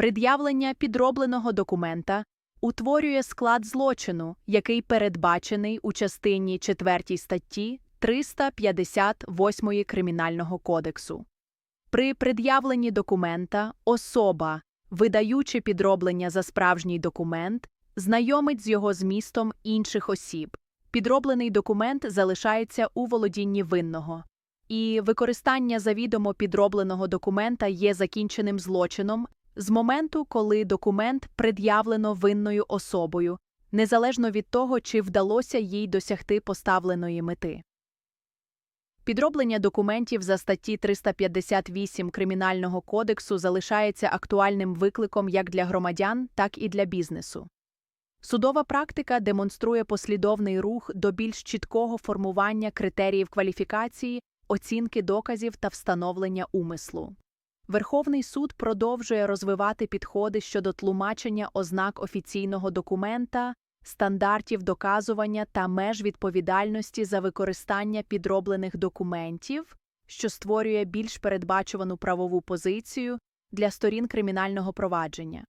Пред'явлення підробленого документа утворює склад злочину, який передбачений у частині 4 статті 358 Кримінального кодексу. При пред'явленні документа особа, видаючи підроблення за справжній документ, знайомить з його змістом інших осіб. Підроблений документ залишається у володінні винного. І використання завідомо підробленого документа є закінченим злочином з моменту, коли документ пред'явлено винною особою, незалежно від того, чи вдалося їй досягти поставленої мети. Підроблення документів за статті 358 Кримінального кодексу залишається актуальним викликом як для громадян, так і для бізнесу. Судова практика демонструє послідовний рух до більш чіткого формування критеріїв кваліфікації, оцінки доказів та встановлення умислу. Верховний суд продовжує розвивати підходи щодо тлумачення ознак офіційного документа, стандартів доказування та меж відповідальності за використання підроблених документів, що створює більш передбачувану правову позицію для сторін кримінального провадження.